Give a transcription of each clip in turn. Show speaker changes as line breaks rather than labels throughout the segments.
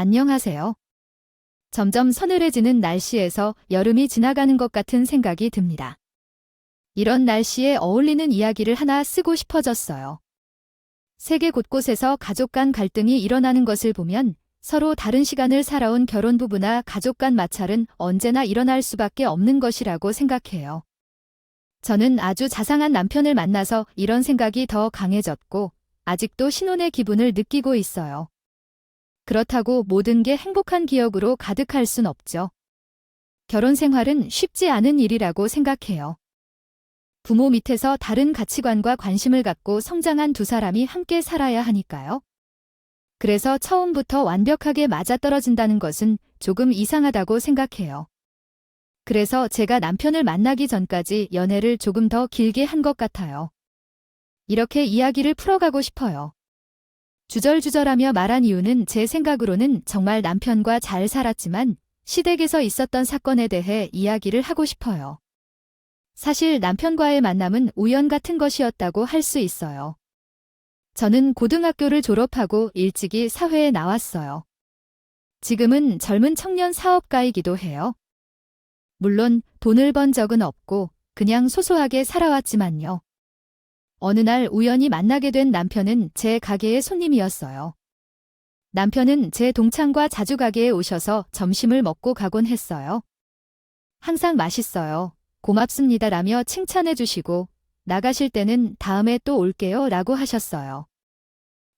안녕하세요. 점점 서늘해지는 날씨에서 여름이 지나가는 것 같은 생각이 듭니다. 이런 날씨에 어울리는 이야기를 하나 쓰고 싶어졌어요. 세계 곳곳에서 가족 간 갈등이 일어나는 것을 보면 서로 다른 시간을 살아온 결혼 부부나 가족 간 마찰은 언제나 일어날 수밖에 없는 것이라고 생각해요. 저는 아주 자상한 남편을 만나서 이런 생각이 더 강해졌고 아직도 신혼의 기분을 느끼고 있어요. 그렇다고 모든 게 행복한 기억으로 가득할 순 없죠. 결혼 생활은 쉽지 않은 일이라고 생각해요. 부모 밑에서 다른 가치관과 관심을 갖고 성장한 두 사람이 함께 살아야 하니까요. 그래서 처음부터 완벽하게 맞아떨어진다는 것은 조금 이상하다고 생각해요. 그래서 제가 남편을 만나기 전까지 연애를 조금 더 길게 한 것 같아요. 이렇게 이야기를 풀어가고 싶어요. 주절주절하며 말한 이유는 제 생각으로는 정말 남편과 잘 살았지만 시댁에서 있었던 사건에 대해 이야기를 하고 싶어요. 사실 남편과의 만남은 우연 같은 것이었다고 할 수 있어요. 저는 고등학교를 졸업하고 일찍이 사회에 나왔어요. 지금은 젊은 청년 사업가이기도 해요. 물론 돈을 번 적은 없고 그냥 소소하게 살아왔지만요. 어느 날 우연히 만나게 된 남편은 제 가게의 손님이었어요. 남편은 제 동창과 자주 가게에 오셔서 점심을 먹고 가곤 했어요. 항상 맛있어요. 고맙습니다 라며 칭찬해 주시고 나가실 때는 다음에 또 올게요 라고 하셨어요.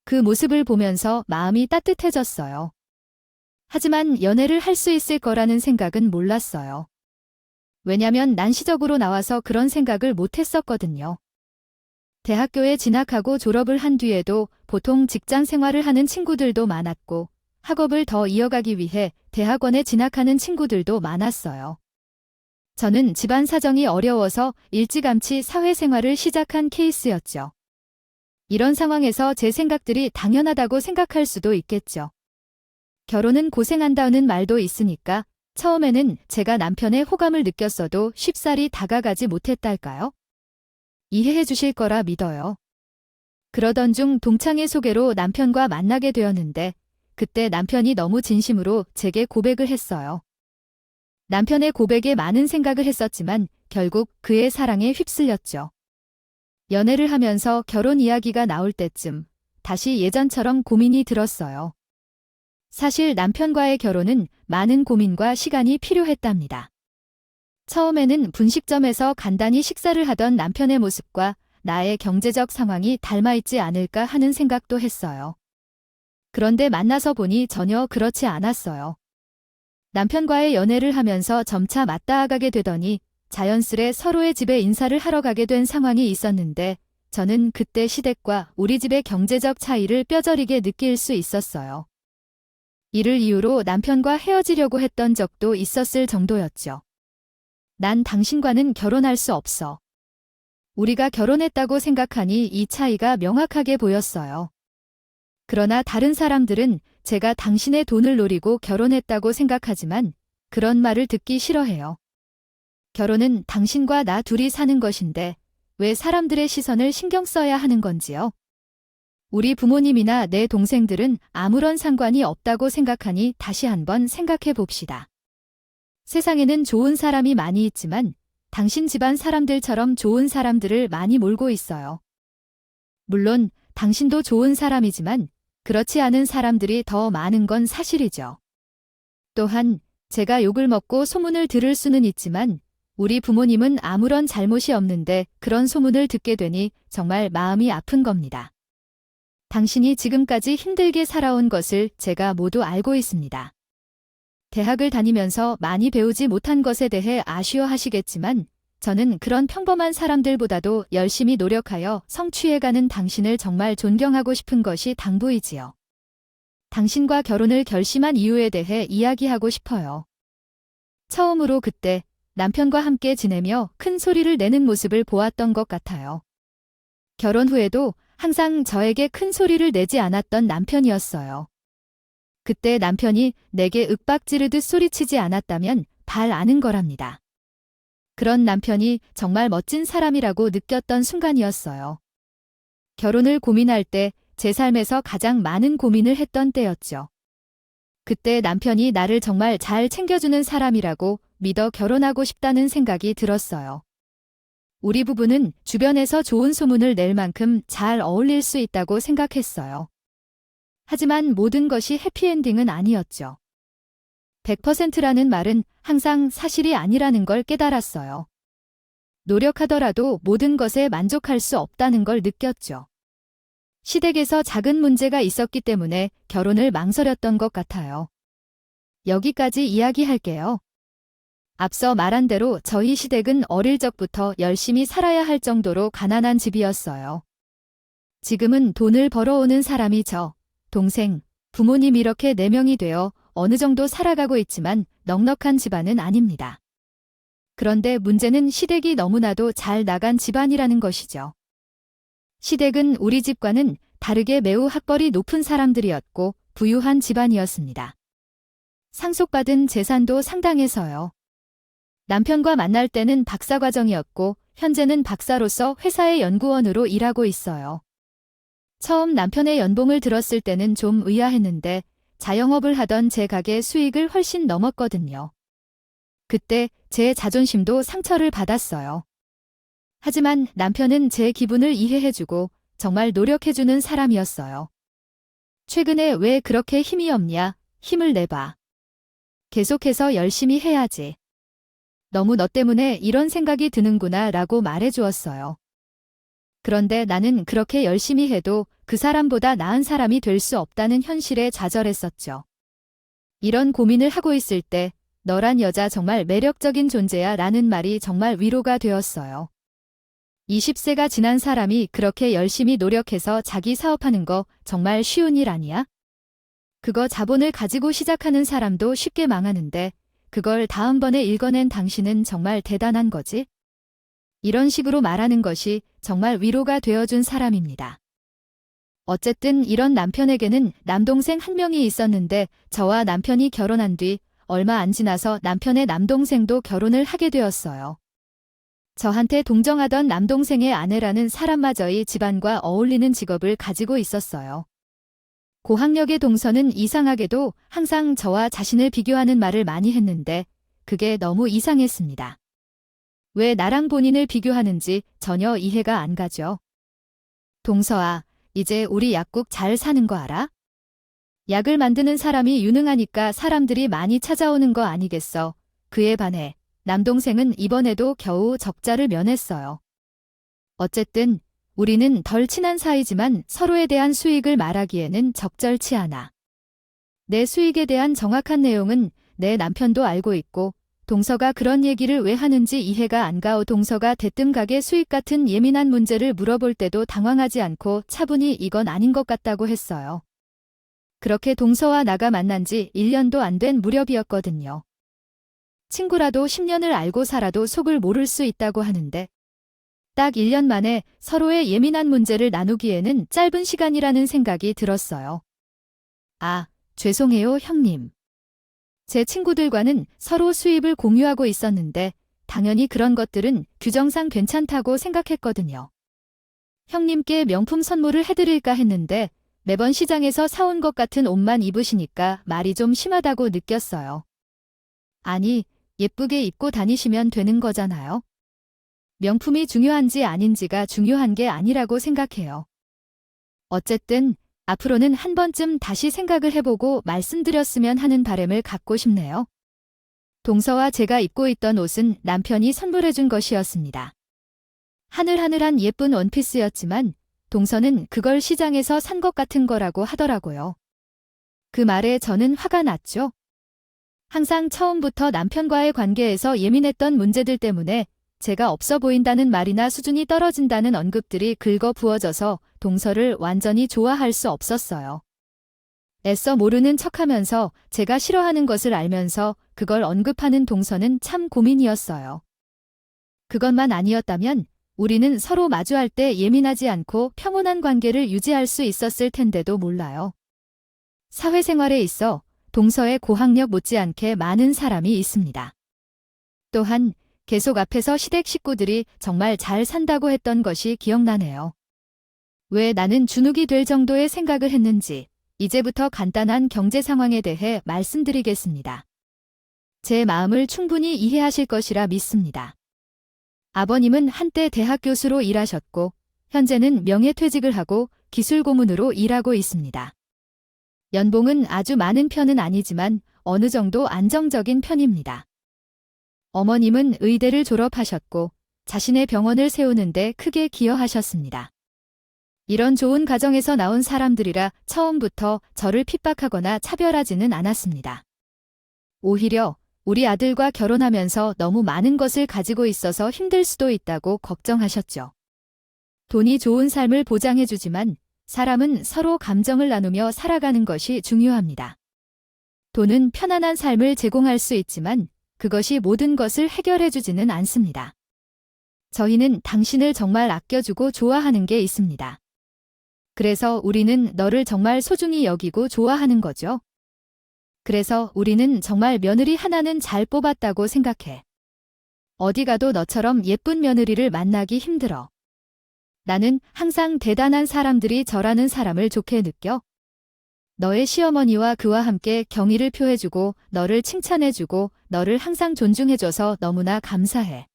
그 모습을 보면서 마음이 따뜻해졌어요. 하지만 연애를 할 수 있을 거라는 생각은 몰랐어요. 왜냐면 난시적으로 나와서 그런 생각을 못 했었거든요. 대학교에 진학하고 졸업을 한 뒤에도 보통 직장 생활을 하는 친구들도 많았고 학업을 더 이어가기 위해 대학원에 진학하는 친구들도 많았어요. 저는 집안 사정이 어려워서 일찌감치 사회생활을 시작한 케이스였죠. 이런 상황에서 제 생각들이 당연하다고 생각할 수도 있겠죠. 결혼은 고생한다는 말도 있으니까 처음에는 제가 남편의 호감을 느꼈어도 쉽사리 다가가지 못했달까요? 이해해 주실 거라 믿어요. 그러던 중 동창의 소개로 남편과 만나게 되었는데 그때 남편이 너무 진심으로 제게 고백을 했어요. 남편의 고백에 많은 생각을 했었지만 결국 그의 사랑에 휩쓸렸죠. 연애를 하면서 결혼 이야기가 나올 때쯤 다시 예전처럼 고민이 들었어요. 사실 남편과의 결혼은 많은 고민과 시간이 필요했답니다. 처음에는 분식점에서 간단히 식사를 하던 남편의 모습과 나의 경제적 상황이 닮아있지 않을까 하는 생각도 했어요. 그런데 만나서 보니 전혀 그렇지 않았어요. 남편과의 연애를 하면서 점차 맞닿아가게 되더니 자연스레 서로의 집에 인사를 하러 가게 된 상황이 있었는데 저는 그때 시댁과 우리 집의 경제적 차이를 뼈저리게 느낄 수 있었어요. 이를 이유로 남편과 헤어지려고 했던 적도 있었을 정도였죠. 난 당신과는 결혼할 수 없어. 우리가 결혼했다고 생각하니 이 차이가 명확하게 보였어요. 그러나 다른 사람들은 제가 당신의 돈을 노리고 결혼했다고 생각하지만 그런 말을 듣기 싫어해요. 결혼은 당신과 나 둘이 사는 것인데 왜 사람들의 시선을 신경 써야 하는 건지요? 우리 부모님이나 내 동생들은 아무런 상관이 없다고 생각하니 다시 한번 생각해 봅시다. 세상에는 좋은 사람이 많이 있지만 당신 집안 사람들처럼 좋은 사람들을 많이 몰고 있어요. 물론 당신도 좋은 사람이지만 그렇지 않은 사람들이 더 많은 건 사실이죠. 또한 제가 욕을 먹고 소문을 들을 수는 있지만 우리 부모님은 아무런 잘못이 없는데 그런 소문을 듣게 되니 정말 마음이 아픈 겁니다. 당신이 지금까지 힘들게 살아온 것을 제가 모두 알고 있습니다. 대학을 다니면서 많이 배우지 못한 것에 대해 아쉬워하시겠지만 저는 그런 평범한 사람들보다도 열심히 노력하여 성취해가는 당신을 정말 존경하고 싶은 것이 당부이지요. 당신과 결혼을 결심한 이유에 대해 이야기하고 싶어요. 처음으로 그때 남편과 함께 지내며 큰 소리를 내는 모습을 보았던 것 같아요. 결혼 후에도 항상 저에게 큰 소리를 내지 않았던 남편이었어요. 그때 남편이 내게 윽박 지르듯 소리치지 않았다면 발 아는 거랍니다. 그런 남편이 정말 멋진 사람이라고 느꼈던 순간이었어요. 결혼을 고민할 때 제 삶에서 가장 많은 고민을 했던 때였죠. 그때 남편이 나를 정말 잘 챙겨주는 사람이라고 믿어 결혼하고 싶다는 생각이 들었어요. 우리 부부는 주변에서 좋은 소문을 낼 만큼 잘 어울릴 수 있다고 생각했어요. 하지만 모든 것이 해피엔딩은 아니었죠. 100%라는 말은 항상 사실이 아니라는 걸 깨달았어요. 노력하더라도 모든 것에 만족할 수 없다는 걸 느꼈죠. 시댁에서 작은 문제가 있었기 때문에 결혼을 망설였던 것 같아요. 여기까지 이야기할게요. 앞서 말한 대로 저희 시댁은 어릴 적부터 열심히 살아야 할 정도로 가난한 집이었어요. 지금은 돈을 벌어오는 사람이 저, 동생, 부모님 이렇게 네명이 되어 어느 정도 살아가고 있지만 넉넉한 집안은 아닙니다. 그런데 문제는 시댁이 너무나도 잘 나간 집안이라는 것이죠. 시댁은 우리 집과는 다르게 매우 학벌이 높은 사람들이었고 부유한 집안이었습니다. 상속받은 재산도 상당해서요. 남편과 만날 때는 박사과정이었고 현재는 박사로서 회사의 연구원으로 일하고 있어요. 처음 남편의 연봉을 들었을 때는 좀 의아했는데 자영업을 하던 제 가게 수익을 훨씬 넘었거든요. 그때 제 자존심도 상처를 받았어요. 하지만 남편은 제 기분을 이해해주고 정말 노력해주는 사람이었어요. 최근에 왜 그렇게 힘이 없냐? 힘을 내봐. 계속해서 열심히 해야지. 너무 너 때문에 이런 생각이 드는구나 라고 말해주었어요. 그런데 나는 그렇게 열심히 해도 그 사람보다 나은 사람이 될 수 없다는 현실에 좌절했었죠. 이런 고민을 하고 있을 때 너란 여자 정말 매력적인 존재야 라는 말이 정말 위로가 되었어요. 20세가 지난 사람이 그렇게 열심히 노력해서 자기 사업하는 거 정말 쉬운 일 아니야? 그거 자본을 가지고 시작하는 사람도 쉽게 망하는데 그걸 다음번에 읽어낸 당신은 정말 대단한 거지? 이런 식으로 말하는 것이 정말 위로가 되어준 사람입니다. 어쨌든 이런 남편에게는 남동생 한 명이 있었는데 저와 남편이 결혼한 뒤 얼마 안 지나서 남편의 남동생도 결혼을 하게 되었어요. 저한테 동정하던 남동생의 아내라는 사람마저의 집안과 어울리는 직업을 가지고 있었어요. 고학력의 동서는 이상하게도 항상 저와 자신을 비교하는 말을 많이 했는데 그게 너무 이상했습니다. 왜 나랑 본인을 비교하는지 전혀 이해가 안 가죠. 동서아, 이제 우리 약국 잘 사는 거 알아? 약을 만드는 사람이 유능하니까 사람들이 많이 찾아오는 거 아니겠어. 그에 반해 남동생은 이번에도 겨우 적자를 면했어요. 어쨌든 우리는 덜 친한 사이지만 서로에 대한 수익을 말하기에는 적절치 않아. 내 수익에 대한 정확한 내용은 내 남편도 알고 있고 동서가 그런 얘기를 왜 하는지 이해가 안 가오 동서가 대뜸 가게 수익 같은 예민한 문제를 물어볼 때도 당황하지 않고 차분히 이건 아닌 것 같다고 했어요. 그렇게 동서와 나가 만난 지 1년도 안 된 무렵이었거든요. 친구라도 10년을 알고 살아도 속을 모를 수 있다고 하는데 딱 1년 만에 서로의 예민한 문제를 나누기에는 짧은 시간이라는 생각이 들었어요. 아, 죄송해요, 형님. 제 친구들과는 서로 수입을 공유하고 있었는데 당연히 그런 것들은 규정상 괜찮다고 생각했거든요. 형님께 명품 선물을 해드릴까 했는데 매번 시장에서 사온 것 같은 옷만 입으시니까 말이 좀 심하다고 느꼈어요. 아니, 예쁘게 입고 다니시면 되는 거잖아요. 명품이 중요한지 아닌지가 중요한 게 아니라고 생각해요. 어쨌든 앞으로는 한 번쯤 다시 생각을 해보고 말씀드렸으면 하는 바램을 갖고 싶네요. 동서와 제가 입고 있던 옷은 남편이 선물해준 것이었습니다. 하늘하늘한 예쁜 원피스였지만 동서는 그걸 시장에서 산 것 같은 거라고 하더라고요. 그 말에 저는 화가 났죠. 항상 처음부터 남편과의 관계에서 예민했던 문제들 때문에 제가 없어 보인다는 말이나 수준이 떨어진다는 언급들이 긁어 부어져서 동서를 완전히 좋아할 수 없었어요. 애써 모르는 척하면서 제가 싫어하는 것을 알면서 그걸 언급하는 동서는 참 고민이었어요. 그것만 아니었다면 우리는 서로 마주할 때 예민하지 않고 평온한 관계를 유지할 수 있었을 텐데도 몰라요. 사회생활에 있어 동서의 고학력 못지않게 많은 사람이 있습니다. 또한 계속 앞에서 시댁 식구들이 정말 잘 산다고 했던 것이 기억나네요. 왜 나는 주눅이 될 정도의 생각을 했는지 이제부터 간단한 경제 상황에 대해 말씀드리겠습니다. 제 마음을 충분히 이해하실 것이라 믿습니다. 아버님은 한때 대학 교수로 일하셨고, 현재는 명예퇴직을 하고 기술 고문으로 일하고 있습니다. 연봉은 아주 많은 편은 아니지만 어느 정도 안정적인 편입니다. 어머님은 의대를 졸업하셨고 자신의 병원을 세우는데 크게 기여하셨습니다. 이런 좋은 가정에서 나온 사람들이라 처음부터 저를 핍박하거나 차별하지는 않았습니다. 오히려 우리 아들과 결혼하면서 너무 많은 것을 가지고 있어서 힘들 수도 있다고 걱정하셨죠. 돈이 좋은 삶을 보장해주지만 사람은 서로 감정을 나누며 살아가는 것이 중요합니다. 돈은 편안한 삶을 제공할 수 있지만 그것이 모든 것을 해결해주지는 않습니다. 저희는 당신을 정말 아껴주고 좋아하는 게 있습니다. 그래서 우리는 너를 정말 소중히 여기고 좋아하는 거죠. 그래서 우리는 정말 며느리 하나는 잘 뽑았다고 생각해. 어디 가도 너처럼 예쁜 며느리를 만나기 힘들어. 나는 항상 대단한 사람들이 저라는 사람을 좋게 느껴. 너의 시어머니와 그와 함께 경의를 표해주고 너를 칭찬해주고 너를 항상 존중해줘서 너무나 감사해.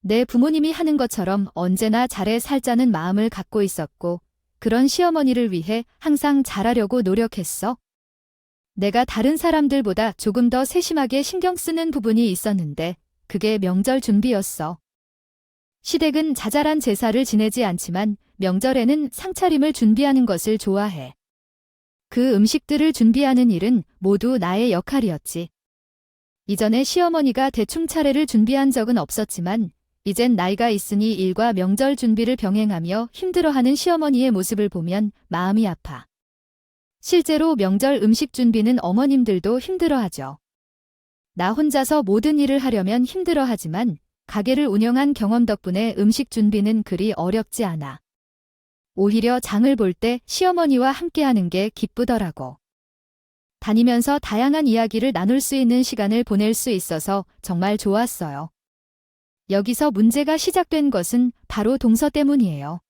내 부모님이 하는 것처럼 언제나 잘해 살자는 마음을 갖고 있었고 그런 시어머니를 위해 항상 잘하려고 노력했어. 내가 다른 사람들보다 조금 더 세심하게 신경 쓰는 부분이 있었는데 그게 명절 준비였어. 시댁은 자잘한 제사를 지내지 않지만 명절에는 상차림을 준비하는 것을 좋아해. 그 음식들을 준비하는 일은 모두 나의 역할이었지. 이전에 시어머니가 대충 차례를 준비한 적은 없었지만 이젠 나이가 있으니 일과 명절 준비를 병행하며 힘들어하는 시어머니의 모습을 보면 마음이 아파. 실제로 명절 음식 준비는 어머님들도 힘들어하죠. 나 혼자서 모든 일을 하려면 힘들어하지만 가게를 운영한 경험 덕분에 음식 준비는 그리 어렵지 않아. 오히려 장을 볼 때 시어머니와 함께하는 게 기쁘더라고. 다니면서 다양한 이야기를 나눌 수 있는 시간을 보낼 수 있어서 정말 좋았어요. 여기서 문제가 시작된 것은 바로 동서 때문이에요.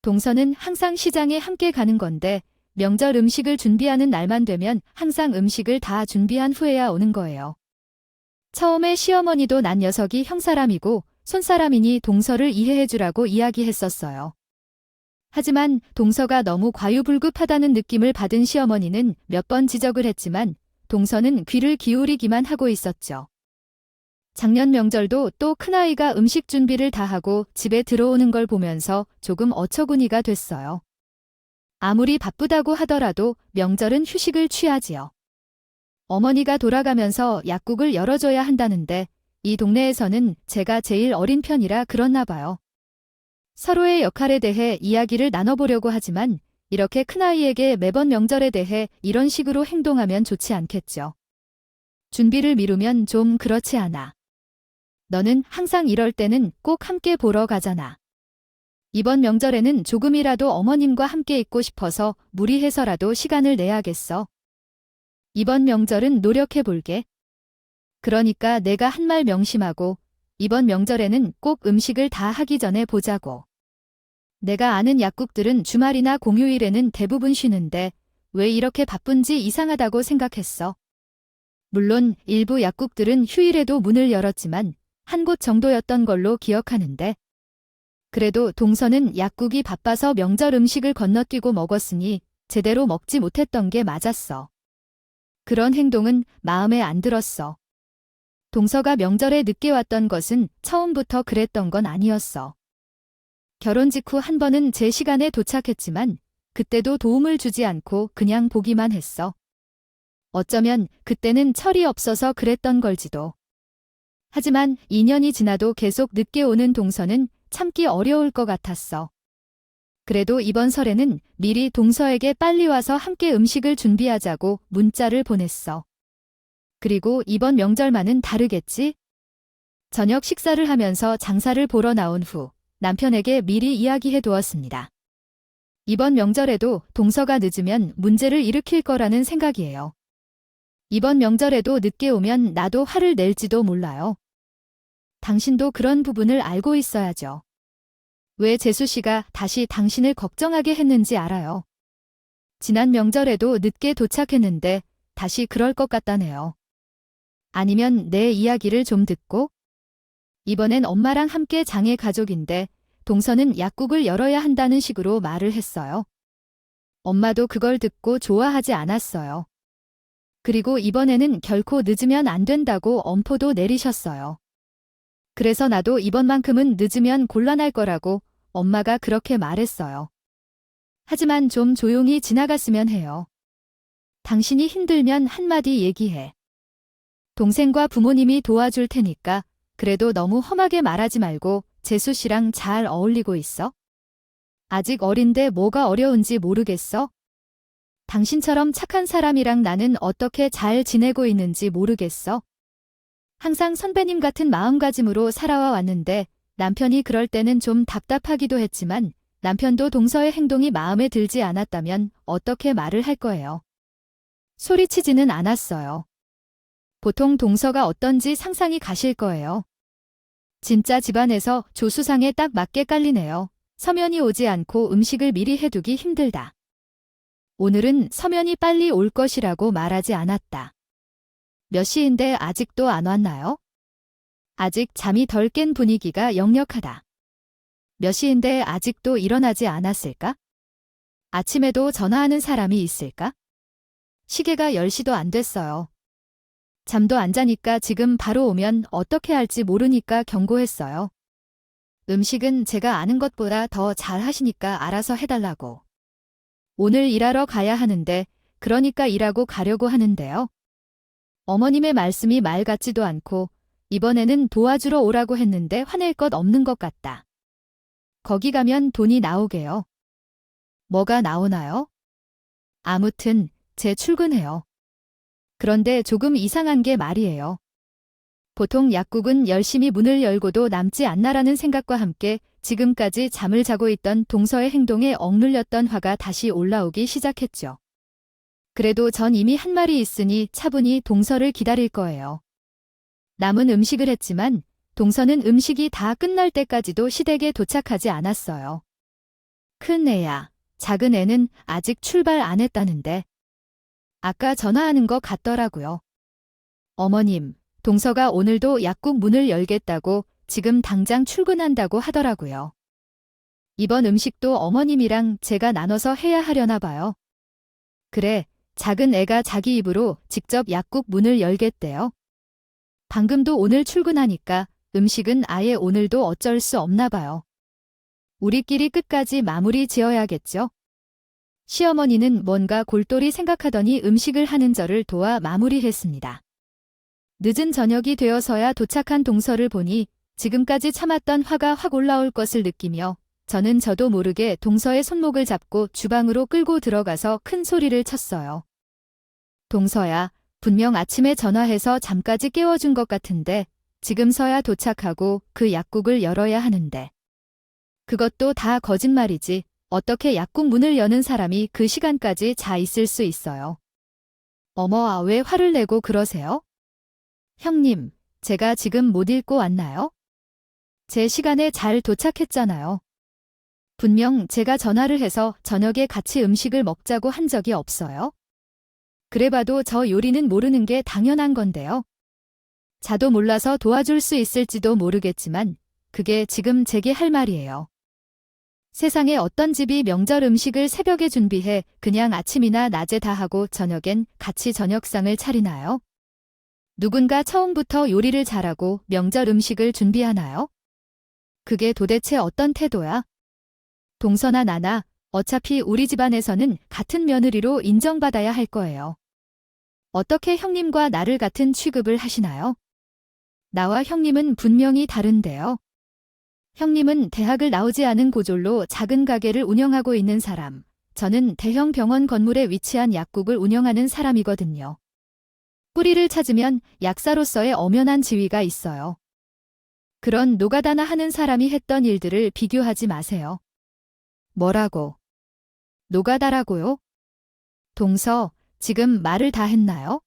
동서는 항상 시장에 함께 가는 건데 명절 음식을 준비하는 날만 되면 항상 음식을 다 준비한 후에야 오는 거예요. 처음에 시어머니도 난 녀석이 형사람이고 손사람이니 동서를 이해해주라고 이야기했었어요. 하지만 동서가 너무 과유불급하다는 느낌을 받은 시어머니는 몇 번 지적을 했지만 동서는 귀를 기울이기만 하고 있었죠. 작년 명절도 또 큰아이가 음식 준비를 다 하고 집에 들어오는 걸 보면서 조금 어처구니가 됐어요. 아무리 바쁘다고 하더라도 명절은 휴식을 취하지요. 어머니가 돌아가면서 약국을 열어줘야 한다는데 이 동네에서는 제가 제일 어린 편이라 그렇나 봐요. 서로의 역할에 대해 이야기를 나눠보려고 하지만 이렇게 큰아이에게 매번 명절에 대해 이런 식으로 행동하면 좋지 않겠죠. 준비를 미루면 좀 그렇지 않아. 너는 항상 이럴 때는 꼭 함께 보러 가잖아. 이번 명절에는 조금이라도 어머님과 함께 있고 싶어서 무리해서라도 시간을 내야겠어. 이번 명절은 노력해 볼게. 그러니까 내가 한 말 명심하고 이번 명절에는 꼭 음식을 다 하기 전에 보자고. 내가 아는 약국들은 주말이나 공휴일에는 대부분 쉬는데 왜 이렇게 바쁜지 이상하다고 생각했어. 물론 일부 약국들은 휴일에도 문을 열었지만 한 곳 정도였던 걸로 기억하는데 그래도 동서는 약국이 바빠서 명절 음식을 건너뛰고 먹었으니 제대로 먹지 못했던 게 맞았어. 그런 행동은 마음에 안 들었어. 동서가 명절에 늦게 왔던 것은 처음부터 그랬던 건 아니었어. 결혼 직후 한 번은 제 시간에 도착했지만 그때도 도움을 주지 않고 그냥 보기만 했어. 어쩌면 그때는 철이 없어서 그랬던 걸지도. 하지만 2년이 지나도 계속 늦게 오는 동서는 참기 어려울 것 같았어. 그래도 이번 설에는 미리 동서에게 빨리 와서 함께 음식을 준비하자고 문자를 보냈어. 그리고 이번 명절만은 다르겠지? 저녁 식사를 하면서 장사를 보러 나온 후 남편에게 미리 이야기해 두었습니다. 이번 명절에도 동서가 늦으면 문제를 일으킬 거라는 생각이에요. 이번 명절에도 늦게 오면 나도 화를 낼지도 몰라요. 당신도 그런 부분을 알고 있어야죠. 왜 재수 씨가 다시 당신을 걱정하게 했는지 알아요. 지난 명절에도 늦게 도착했는데 다시 그럴 것 같다네요. 아니면 내 이야기를 좀 듣고? 이번엔 엄마랑 함께 장애 가족인데 동서는 약국을 열어야 한다는 식으로 말을 했어요. 엄마도 그걸 듣고 좋아하지 않았어요. 그리고 이번에는 결코 늦으면 안 된다고 엄포도 내리셨어요. 그래서 나도 이번만큼은 늦으면 곤란할 거라고 엄마가 그렇게 말했어요. 하지만 좀 조용히 지나갔으면 해요. 당신이 힘들면 한마디 얘기해. 동생과 부모님이 도와줄 테니까 그래도 너무 험하게 말하지 말고 재수 씨랑 잘 어울리고 있어? 아직 어린데 뭐가 어려운지 모르겠어? 당신처럼 착한 사람이랑 나는 어떻게 잘 지내고 있는지 모르겠어? 항상 선배님 같은 마음가짐으로 살아와 왔는데 남편이 그럴 때는 좀 답답하기도 했지만 남편도 동서의 행동이 마음에 들지 않았다면 어떻게 말을 할 거예요. 소리치지는 않았어요. 보통 동서가 어떤지 상상이 가실 거예요. 진짜 집안에서 조수상에 딱 맞게 깔리네요. 서면이 오지 않고 음식을 미리 해두기 힘들다. 오늘은 서면이 빨리 올 것이라고 말하지 않았다. 몇 시인데 아직도 안 왔나요? 아직 잠이 덜 깬 분위기가 역력하다. 몇 시인데 아직도 일어나지 않았을까? 아침에도 전화하는 사람이 있을까? 시계가 10시도 안 됐어요. 잠도 안 자니까 지금 바로 오면 어떻게 할지 모르니까 경고했어요. 음식은 제가 아는 것보다 더 잘 하시니까 알아서 해달라고. 오늘 일하러 가야 하는데, 그러니까 일하고 가려고 하는데요. 어머님의 말씀이 말 같지도 않고, 이번에는 도와주러 오라고 했는데 화낼 것 없는 것 같다. 거기 가면 돈이 나오게요. 뭐가 나오나요? 아무튼, 제 출근해요. 그런데 조금 이상한 게 말이에요. 보통 약국은 열심히 문을 열고도 남지 않나라는 생각과 함께 지금까지 잠을 자고 있던 동서의 행동에 억눌렸던 화가 다시 올라오기 시작했죠. 그래도 전 이미 한 말이 있으니 차분히 동서를 기다릴 거예요. 남은 음식을 했지만 동서는 음식이 다 끝날 때까지도 시댁에 도착하지 않았어요. 큰 애야, 작은 애는 아직 출발 안 했다는데. 아까 전화하는 것 같더라고요. 어머님, 동서가 오늘도 약국 문을 열겠다고 지금 당장 출근한다고 하더라고요. 이번 음식도 어머님이랑 제가 나눠서 해야 하려나 봐요. 그래, 작은 애가 자기 입으로 직접 약국 문을 열겠대요. 방금도 오늘 출근하니까 음식은 아예 오늘도 어쩔 수 없나 봐요. 우리끼리 끝까지 마무리 지어야겠죠? 시어머니는 뭔가 골똘히 생각하더니 음식을 하는 저를 도와 마무리했습니다. 늦은 저녁이 되어서야 도착한 동서를 보니 지금까지 참았던 화가 확 올라올 것을 느끼며 저는 저도 모르게 동서의 손목을 잡고 주방으로 끌고 들어가서 큰 소리를 쳤어요. 동서야, 분명 아침에 전화해서 잠까지 깨워준 것 같은데 지금서야 도착하고 그 약국을 열어야 하는데. 그것도 다 거짓말이지. 어떻게 약국 문을 여는 사람이 그 시간까지 자 있을 수 있어요. 어머, 아, 왜 화를 내고 그러세요? 형님, 제가 지금 못 읽고 왔나요? 제 시간에 잘 도착했잖아요. 분명 제가 전화를 해서 저녁에 같이 음식을 먹자고 한 적이 없어요. 그래봐도 저 요리는 모르는 게 당연한 건데요. 자도 몰라서 도와줄 수 있을지도 모르겠지만 그게 지금 제게 할 말이에요. 세상에 어떤 집이 명절 음식을 새벽에 준비해 그냥 아침이나 낮에 다 하고 저녁엔 같이 저녁상을 차리나요? 누군가 처음부터 요리를 잘하고 명절 음식을 준비하나요? 그게 도대체 어떤 태도야? 동서나 나나 어차피 우리 집안에서는 같은 며느리로 인정받아야 할 거예요. 어떻게 형님과 나를 같은 취급을 하시나요? 나와 형님은 분명히 다른데요. 형님은 대학을 나오지 않은 고졸로 작은 가게를 운영하고 있는 사람. 저는 대형 병원 건물에 위치한 약국을 운영하는 사람이거든요. 뿌리를 찾으면 약사로서의 엄연한 지위가 있어요. 그런 노가다나 하는 사람이 했던 일들을 비교하지 마세요. 뭐라고? 노가다라고요? 동서, 지금 말을 다 했나요?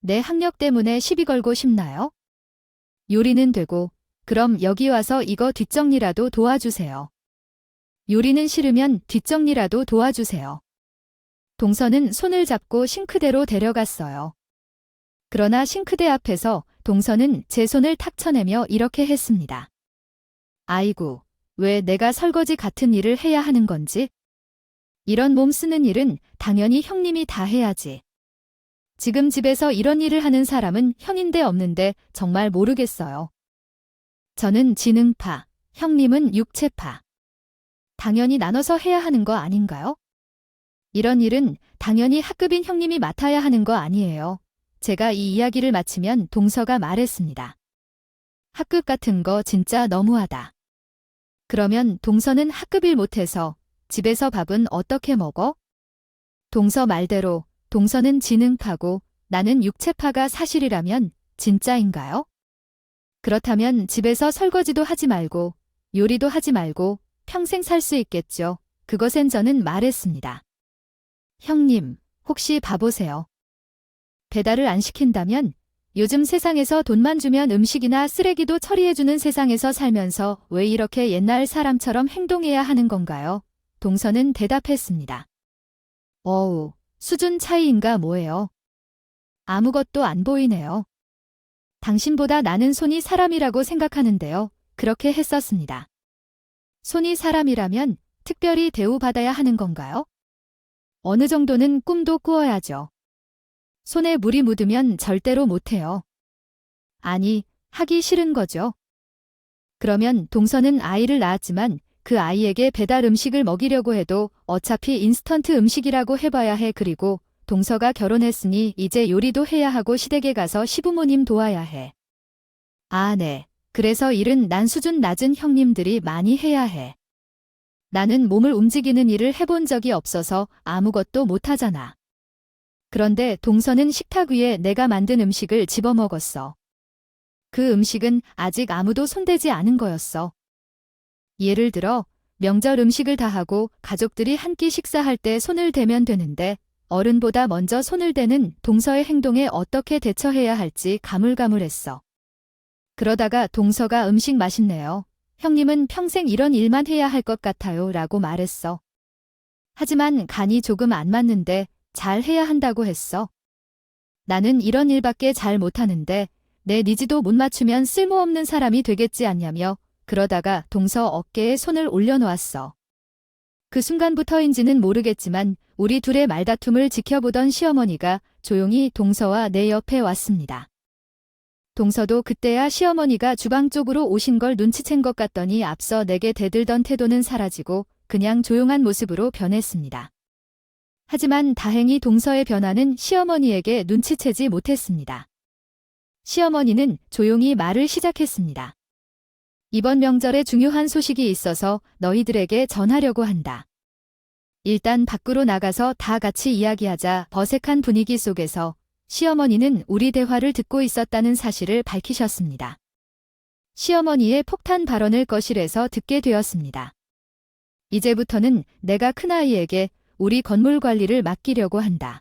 내 학력 때문에 시비 걸고 싶나요? 요리는 되고, 그럼 여기 와서 이거 뒷정리라도 도와주세요. 요리는 싫으면 뒷정리라도 도와주세요. 동서는 손을 잡고 싱크대로 데려갔어요. 그러나 싱크대 앞에서 동서는 제 손을 탁 쳐내며 이렇게 했습니다. 아이고, 왜 내가 설거지 같은 일을 해야 하는 건지? 이런 몸 쓰는 일은 당연히 형님이 다 해야지. 지금 집에서 이런 일을 하는 사람은 형인데 없는데 정말 모르겠어요. 저는 지능파, 형님은 육체파. 당연히 나눠서 해야 하는 거 아닌가요? 이런 일은 당연히 학급인 형님이 맡아야 하는 거 아니에요. 제가 이 이야기를 마치면 동서가 말했습니다. 학급 같은 거 진짜 너무하다. 그러면 동서는 학급일 못해서 집에서 밥은 어떻게 먹어? 동서 말대로 동서는 지능파고 나는 육체파가 사실이라면 진짜인가요? 그렇다면 집에서 설거지도 하지 말고 요리도 하지 말고 평생 살 수 있겠죠. 그것엔 저는 말했습니다. 형님, 혹시 봐보세요. 배달을 안 시킨다면 요즘 세상에서 돈만 주면 음식이나 쓰레기도 처리해주는 세상에서 살면서 왜 이렇게 옛날 사람처럼 행동해야 하는 건가요? 동서는 대답했습니다. 어우, 수준 차이인가 뭐예요? 아무것도 안 보이네요. 당신보다 나는 손이 사람이라고 생각하는데요. 그렇게 했었습니다. 손이 사람이라면 특별히 대우받아야 하는 건가요? 어느 정도는 꿈도 꾸어야죠. 손에 물이 묻으면 절대로 못해요. 아니, 하기 싫은 거죠. 그러면 동서는 아이를 낳았지만 그 아이에게 배달 음식을 먹이려고 해도 어차피 인스턴트 음식이라고 해봐야 해 그리고 동서가 결혼했으니 이제 요리도 해야 하고 시댁에 가서 시부모님 도와야 해. 아, 네. 그래서 일은 난 수준 낮은 형님들이 많이 해야 해. 나는 몸을 움직이는 일을 해본 적이 없어서 아무것도 못하잖아. 그런데 동서는 식탁 위에 내가 만든 음식을 집어먹었어. 그 음식은 아직 아무도 손대지 않은 거였어. 예를 들어, 명절 음식을 다 하고 가족들이 한 끼 식사할 때 손을 대면 되는데, 어른보다 먼저 손을 대는 동서의 행동에 어떻게 대처해야 할지 가물가물했어. 그러다가 동서가 음식 맛있네요. 형님은 평생 이런 일만 해야 할 것 같아요. 라고 말했어. 하지만 간이 조금 안 맞는데 잘 해야 한다고 했어. 나는 이런 일밖에 잘 못하는데 내 니지도 못 맞추면 쓸모없는 사람이 되겠지 않냐며 그러다가 동서 어깨에 손을 올려놓았어. 그 순간부터인지는 모르겠지만 우리 둘의 말다툼을 지켜보던 시어머니가 조용히 동서와 내 옆에 왔습니다. 동서도 그때야 시어머니가 주방 쪽으로 오신 걸 눈치챈 것 같더니 앞서 내게 대들던 태도는 사라지고 그냥 조용한 모습으로 변했습니다. 하지만 다행히 동서의 변화는 시어머니에게 눈치채지 못했습니다. 시어머니는 조용히 말을 시작했습니다. 이번 명절에 중요한 소식이 있어서 너희들에게 전하려고 한다. 일단 밖으로 나가서 다 같이 이야기하자 버색한 분위기 속에서 시어머니는 우리 대화를 듣고 있었다는 사실을 밝히셨습니다. 시어머니의 폭탄 발언을 거실에서 듣게 되었습니다. 이제부터는 내가 큰아이에게 우리 건물 관리를 맡기려고 한다.